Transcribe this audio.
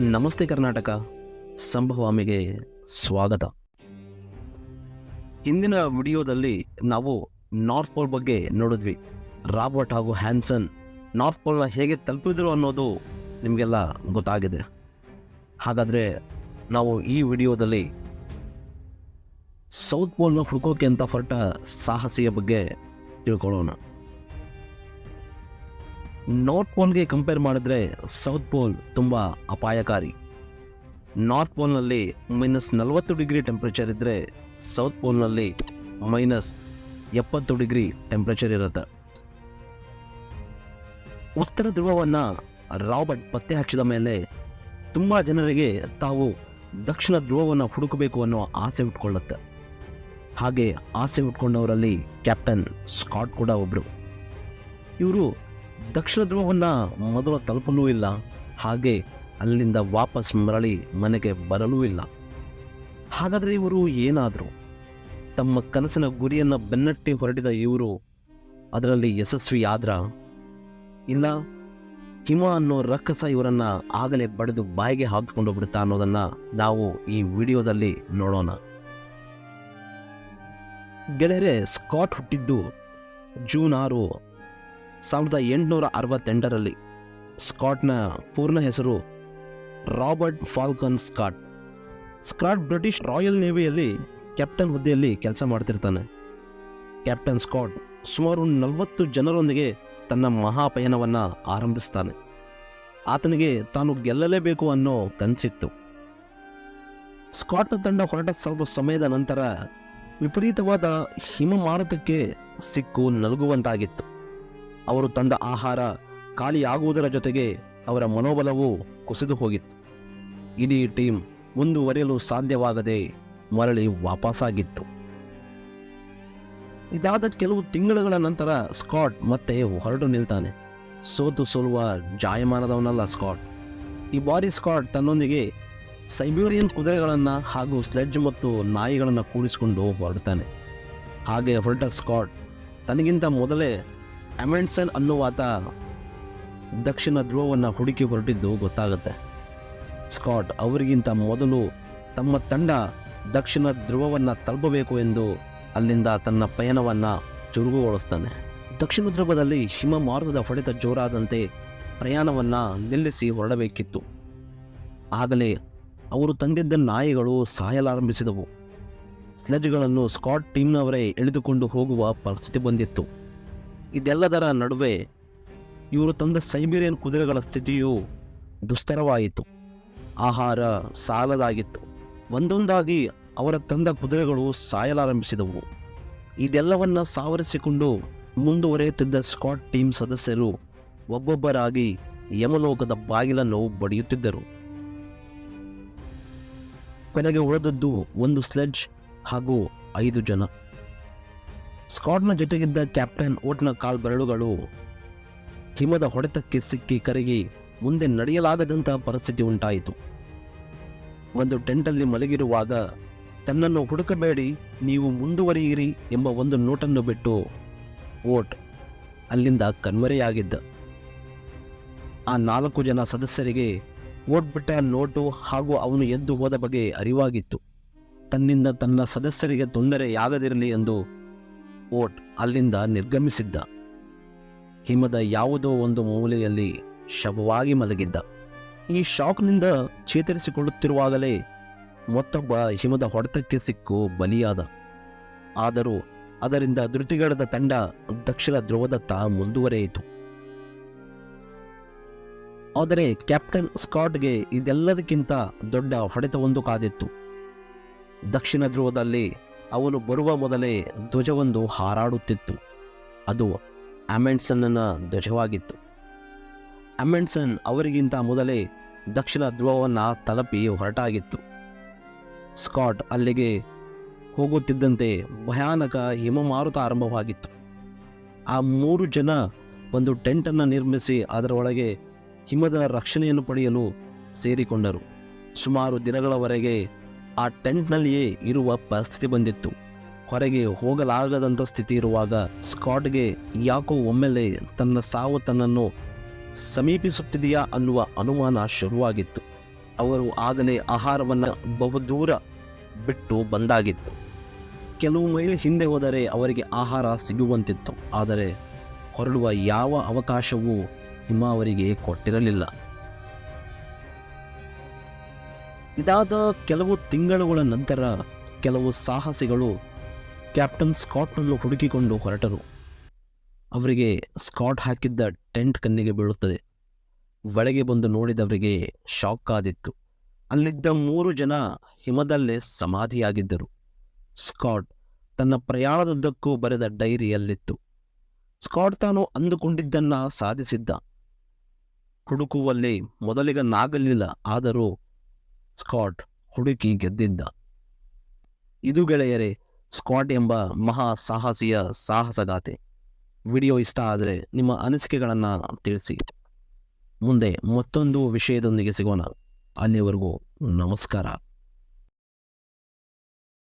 ನಮಸ್ತೆ ಕರ್ನಾಟಕ. ಸಂಭವಾಮಿಗೆ ಸ್ವಾಗತ. ಹಿಂದಿನ ವಿಡಿಯೋದಲ್ಲಿ ನಾವು ನಾರ್ತ್ ಪೋಲ್ ಬಗ್ಗೆ ನೋಡಿದ್ವಿ. ರಾಬರ್ಟ್ ಹಾಗೂ ಹ್ಯಾನ್ಸನ್ ನಾರ್ತ್ ಪೋಲ್ನ ಹೇಗೆ ತಲುಪಿದ್ರು ಅನ್ನೋದು ನಿಮಗೆಲ್ಲ ಗೊತ್ತಾಗಿದೆ. ಹಾಗಾದರೆ ನಾವು ಈ ವಿಡಿಯೋದಲ್ಲಿ ಸೌತ್ ಪೋಲ್ನ ಹುಡುಕೋಕೆ ಅಂತ ಹೊರಟ ಸಾಹಸಿಯ ಬಗ್ಗೆ ತಿಳ್ಕೊಳ್ಳೋಣ. ನಾರ್ತ್ ಪೋಲ್ಗೆ ಕಂಪೇರ್ ಮಾಡಿದ್ರೆ ಸೌತ್ ಪೋಲ್ ತುಂಬ ಅಪಾಯಕಾರಿ. ನಾರ್ತ್ ಪೋಲ್ನಲ್ಲಿ ಮೈನಸ್ ನಲವತ್ತು ಡಿಗ್ರಿ ಟೆಂಪ್ರೇಚರ್ ಇದ್ದರೆ ಸೌತ್ ಪೋಲ್ನಲ್ಲಿ ಮೈನಸ್ ಎಪ್ಪತ್ತು ಡಿಗ್ರಿ ಟೆಂಪ್ರೇಚರ್ ಇರುತ್ತೆ. ಉತ್ತರ ಧ್ರುವವನ್ನು ರಾಬರ್ಟ್ ಪತ್ತೆ ಹಚ್ಚಿದ ಮೇಲೆ ತುಂಬ ಜನರಿಗೆ ತಾವು ದಕ್ಷಿಣ ಧ್ರುವವನ್ನು ಹುಡುಕಬೇಕು ಅನ್ನೋ ಆಸೆ ಉಟ್ಕೊಳ್ಳುತ್ತೆ. ಹಾಗೆ ಆಸೆ ಉಟ್ಕೊಂಡವರಲ್ಲಿ ಕ್ಯಾಪ್ಟನ್ ಸ್ಕಾಟ್ ಕೂಡ ಒಬ್ಬರು ಇವರು ದಕ್ಷಿಣ ಧ್ರುವವನ್ನ ಮೊದಲು ತಲುಪಲೂ ಇಲ್ಲ. ಹಾಗೆ ಅಲ್ಲಿಂದ ವಾಪಸ್ ಮರಳಿ ಮನೆಗೆ ಬರಲೂ ಇಲ್ಲ. ಹಾಗಾದರೆ ಇವರು ಏನಾದರು? ತಮ್ಮ ಕನಸಿನ ಗುರಿಯನ್ನು ಬೆನ್ನಟ್ಟಿ ಹೊರಟಿದ ಇವರು ಅದರಲ್ಲಿ ಯಶಸ್ವಿ ಆದ್ರ? ಇಲ್ಲ, ಹಿಮ ಅನ್ನೋ ರಕ್ಕಸ ಇವರನ್ನು ಆಗಲೇ ಬಡಿದು ಬಾಯಿಗೆ ಹಾಕಿಕೊಂಡು ಬಿಡುತ್ತಾ ಅನ್ನೋದನ್ನು ನಾವು ಈ ವಿಡಿಯೋದಲ್ಲಿ ನೋಡೋಣ. ಗೆಳೆಯರೆ, ಸ್ಕಾಟ್ ಹುಟ್ಟಿದ್ದು ಜೂನ್ ಆರು ಸಾವಿರದ ಎಂಟುನೂರ ಅರವತ್ತೆಂಟರಲ್ಲಿ ಸ್ಕಾಟ್ನ ಪೂರ್ಣ ಹೆಸರು Robert Falcon Scott. Scott British Royal ನೇವಿಯಲ್ಲಿ captain ಹುದ್ದೆಯಲ್ಲಿ ಕೆಲಸ ಮಾಡ್ತಿರ್ತಾನೆ. ಕ್ಯಾಪ್ಟನ್ ಸ್ಕಾಟ್ ಸುಮಾರು ನಲವತ್ತು ಜನರೊಂದಿಗೆ ತನ್ನ ಮಹಾಪಯನವನ್ನು ಆರಂಭಿಸ್ತಾನೆ. ಆತನಿಗೆ ತಾನು ಗೆಲ್ಲಲೇಬೇಕು ಅನ್ನೋ ಕನಸಿತ್ತು. ಸ್ಕಾಟ್ನ ತಂಡ ಹೊರಟ ಸ್ವಲ್ಪ ಸಮಯದ ನಂತರ ವಿಪರೀತವಾದ ಹಿಮ ಮಾರುತಕ್ಕೆ ಸಿಕ್ಕು ನಲುಗುವಂತಾಗಿತ್ತು. ಅವರು ತಂದ ಆಹಾರ ಖಾಲಿಯಾಗುವುದರ ಜೊತೆಗೆ ಅವರ ಮನೋಬಲವೂ ಕುಸಿದು ಹೋಗಿತ್ತು. ಇಡೀ ಟೀಮ್ ಮುಂದುವರಿಯಲು ಸಾಧ್ಯವಾಗದೆ ಮರಳಿ ವಾಪಸ್ಸಾಗಿತ್ತು ಇದಾದ ಕೆಲವು ತಿಂಗಳುಗಳ ನಂತರ ಸ್ಕಾಟ್ ಮತ್ತೆ ಹೊರಟು ನಿಲ್ತಾನೆ. ಸೋತು ಸೋಲುವ ಜಾಯಮಾನದವನಲ್ಲ ಸ್ಕಾಟ್. ಈ ಬಾರಿ ಸ್ಕಾಟ್ ತನ್ನೊಂದಿಗೆ ಸೈಬೀರಿಯನ್ ಕುದುರೆಗಳನ್ನು ಹಾಗೂ ಸ್ಲೆಡ್ಜ್ ಮತ್ತು ನಾಯಿಗಳನ್ನು ಕೂಡಿಸಿಕೊಂಡು ಹೊರಡ್ತಾನೆ. ಹಾಗೆ ಹೊರಟ ಸ್ಕಾಟ್ ತನಗಿಂತ ಮೊದಲೇ ಅಮೆಂಡ್ಸನ್ ಅನ್ನುವಾತ ದಕ್ಷಿಣ ಧ್ರುವವನ್ನು ಹುಡುಕಿ ಹೊರಟಿದ್ದು ಗೊತ್ತಾಗುತ್ತೆ. ಸ್ಕಾಟ್ ಅವರಿಗಿಂತ ಮೊದಲು ತಮ್ಮ ತಂಡ ದಕ್ಷಿಣ ಧ್ರುವವನ್ನು ತಲುಪಬೇಕು ಎಂದು ಅಲ್ಲಿಂದ ತನ್ನ ಪಯಣವನ್ನು ಚುರುಗುಗೊಳಿಸ್ತಾನೆ ದಕ್ಷಿಣ ಧ್ರುವದಲ್ಲಿ ಹಿಮ ಮಾರ್ಗದ ಹೊಡೆತ ಜೋರಾದಂತೆ ಪ್ರಯಾಣವನ್ನು ನಿಲ್ಲಿಸಿ ಹೊರಡಬೇಕಿತ್ತು. ಆಗಲೇ ಅವರು ತಂದಿದ್ದ ನಾಯಿಗಳು ಸಾಯಲಾರಂಭಿಸಿದವು. ಸ್ಲೆಜ್ಗಳನ್ನು ಸ್ಕಾಟ್ ಟೀಮ್ನವರೇ ಎಳೆದುಕೊಂಡು ಹೋಗುವ ಪರಿಸ್ಥಿತಿ ಬಂದಿತ್ತು. ಇದೆಲ್ಲದರ ನಡುವೆ ಇವರು ತಂದ ಸೈಬೀರಿಯನ್ ಕುದುರೆಗಳ ಸ್ಥಿತಿಯು ದುಸ್ತರವಾಯಿತು. ಆಹಾರ ಸಾಲದಾಗಿತ್ತು. ಒಂದೊಂದಾಗಿ ಅವರ ತಂದ ಕುದುರೆಗಳು ಸಾಯಲಾರಂಭಿಸಿದವು. ಇದೆಲ್ಲವನ್ನು ಸಾವರಿಸಿಕೊಂಡು ಮುಂದುವರೆಯುತ್ತಿದ್ದ ಸ್ಕಾಟ್ ಟೀಮ್ ಸದಸ್ಯರು ಒಬ್ಬೊಬ್ಬರಾಗಿ ಯಮಲೋಕದ ಬಾಗಿಲನ್ನು ಬಡಿಯುತ್ತಿದ್ದರು. ಕೊನೆಗೆ ಉಳಿದದ್ದು ಒಂದು ಸ್ಲೆಡ್ಜ್ ಹಾಗೂ ಐದು ಜನ. ಸ್ಕಾಟ್ನ ಜೊತೆಗಿದ್ದ ಕ್ಯಾಪ್ಟನ್ ಓಟ್ನ ಕಾಲ್ಬೆರಳುಗಳು ಹಿಮದ ಹೊಡೆತಕ್ಕೆ ಸಿಕ್ಕಿ ಕರಗಿ ಮುಂದೆ ನಡೆಯಲಾಗದಂತಹ ಪರಿಸ್ಥಿತಿ ಉಂಟಾಯಿತು. ಒಂದು ಟೆಂಟಲ್ಲಿ ಮಲಗಿರುವಾಗ, ತನ್ನನ್ನು ಹುಡುಕಬೇಡಿ, ನೀವು ಮುಂದುವರಿಯಿರಿ ಎಂಬ ಒಂದು ನೋಟನ್ನು ಬಿಟ್ಟು ಓಟ್ ಅಲ್ಲಿಂದ ಕಣ್ಮರೆಯಾಗಿದ್ದ. ಆ ನಾಲ್ಕು ಜನ ಸದಸ್ಯರಿಗೆ ಓಟ್ ಬಿಟ್ಟ ನೋಟು ಹಾಗೂ ಅವನು ಎದ್ದು ಹೋದ ಬಗ್ಗೆ ಅರಿವಾಗಿತ್ತು. ತನ್ನಿಂದ ತನ್ನ ಸದಸ್ಯರಿಗೆ ತೊಂದರೆಯಾಗದಿರಲಿ ಎಂದು ಓಟ್ ಅಲ್ಲಿಂದ ನಿರ್ಗಮಿಸಿದ್ದ. ಹಿಮದ ಯಾವುದೋ ಒಂದು ಮೂಲೆಯಲ್ಲಿ ಶವವಾಗಿ ಮಲಗಿದ್ದ. ಈ ಶಾಕ್ನಿಂದ ಚೇತರಿಸಿಕೊಳ್ಳುತ್ತಿರುವಾಗಲೇ ಮತ್ತೊಬ್ಬ ಹಿಮದ ಹೊಡೆತಕ್ಕೆ ಸಿಕ್ಕು ಬಲಿಯಾದ. ಆದರೂ ಅದರಿಂದ ಧೃತಿಗಡದ ತಂಡ ದಕ್ಷಿಣ ಧ್ರುವದತ್ತ ಮುಂದುವರೆಯಿತು. ಆದರೆ ಕ್ಯಾಪ್ಟನ್ ಸ್ಕಾಟ್ಗೆ ಇದೆಲ್ಲದಕ್ಕಿಂತ ದೊಡ್ಡ ಹೊಡೆತವೊಂದು ಕಾದಿತ್ತು. ದಕ್ಷಿಣ ಧ್ರುವದಲ್ಲಿ ಅವನು ಬರುವ ಮೊದಲೇ ಧ್ವಜವೊಂದು ಹಾರಾಡುತ್ತಿತ್ತು. ಅದು ಅಮೆಂಡ್ಸನ್ನ ಧ್ವಜವಾಗಿತ್ತು. ಅಮೆಂಡ್ಸನ್ ಅವರಿಗಿಂತ ಮೊದಲೇ ದಕ್ಷಿಣ ಧ್ರುವವನ್ನು ತಲುಪಿ ಹೊರಟಾಗಿತ್ತು. ಸ್ಕಾಟ್ ಅಲ್ಲಿಗೆ ಹೋಗುತ್ತಿದ್ದಂತೆ ಭಯಾನಕ ಹಿಮಮಾರುತ ಆರಂಭವಾಗಿತ್ತು. ಆ ಮೂರು ಜನ ಒಂದು ಟೆಂಟನ್ನು ನಿರ್ಮಿಸಿ ಅದರೊಳಗೆ ಹಿಮದ ರಕ್ಷಣೆಯನ್ನು ಪಡೆಯಲು ಸೇರಿಕೊಂಡರು. ಸುಮಾರು ದಿನಗಳವರೆಗೆ ಆ ಟೆಂಟ್ನಲ್ಲಿಯೇ ಇರುವ ಪರಿಸ್ಥಿತಿ ಬಂದಿತ್ತು. ಹೊರಗೆ ಹೋಗಲಾಗದಂಥ ಸ್ಥಿತಿ ಇರುವಾಗ ಸ್ಕಾಟ್ಗೆ ಯಾಕೋ ಒಮ್ಮೆಲೆ ತನ್ನ ಸಾವು ತನ್ನನ್ನು ಸಮೀಪಿಸುತ್ತಿದೆಯಾ ಅನ್ನುವ ಅನುಮಾನ ಶುರುವಾಗಿತ್ತು. ಅವರು ಆಗಲೇ ಆಹಾರವನ್ನು ಬಹುದೂರ ಬಿಟ್ಟು ಬಂದಾಗಿತ್ತು. ಕೆಲವು ಮೈಲಿ ಹಿಂದೆ ಹೋದರೆ ಅವರಿಗೆ ಆಹಾರ ಸಿಗುವಂತಿತ್ತು, ಆದರೆ ಹೊರಡುವ ಯಾವ ಅವಕಾಶವೂ ಹಿಮ ಅವರಿಗೆ ಕೊಟ್ಟಿರಲಿಲ್ಲ. ಇದಾದ ಕೆಲವು ತಿಂಗಳುಗಳ ನಂತರ ಕೆಲವು ಸಾಹಸಿಗಳು ಕ್ಯಾಪ್ಟನ್ ಸ್ಕಾಟ್ನನ್ನು ಹುಡುಕಿಕೊಂಡು ಹೊರಟರು. ಅವರಿಗೆ ಸ್ಕಾಟ್ ಹಾಕಿದ್ದ ಟೆಂಟ್ ಕನ್ನಿಗೆ ಬೀಳುತ್ತದೆ. ಒಳಗೆ ಬಂದು ನೋಡಿದವರಿಗೆ ಶಾಕ್ ಆದಿತ್ತು. ಅಲ್ಲಿದ್ದ ಮೂರು ಜನ ಹಿಮದಲ್ಲೇ ಸಮಾಧಿಯಾಗಿದ್ದರು. ಸ್ಕಾಟ್ ತನ್ನ ಪ್ರಯಾಣದುದ್ದಕ್ಕೂ ಬರೆದ ಡೈರಿಯಲ್ಲಿತ್ತು. ಸ್ಕಾಟ್ ತಾನು ಅಂದುಕೊಂಡಿದ್ದನ್ನ ಸಾಧಿಸಿದ್ದ. ಹುಡುಕುವಲ್ಲಿ ಮೊದಲಿಗನಾಗಲಿಲ್ಲ ಆದರೂ ಸ್ಕಾಟ್ ಹುಡುಕಿ ಗೆದ್ದಿದ್ದ. ಇದು ಗೆಳೆಯರೇ, ಸ್ಕಾಟ್ ಎಂಬ ಮಹಾ ಸಾಹಸಿಯ ಸಾಹಸಗಾಥೆ ವಿಡಿಯೋ ಇಷ್ಟ ಆದರೆ ನಿಮ್ಮ ಅನಿಸಿಕೆಗಳನ್ನು ತಿಳಿಸಿ. ಮುಂದೆ ಮತ್ತೊಂದು ವಿಷಯದೊಂದಿಗೆ ಸಿಗೋಣ. ಅಲ್ಲಿವರೆಗೂ ನಮಸ್ಕಾರ.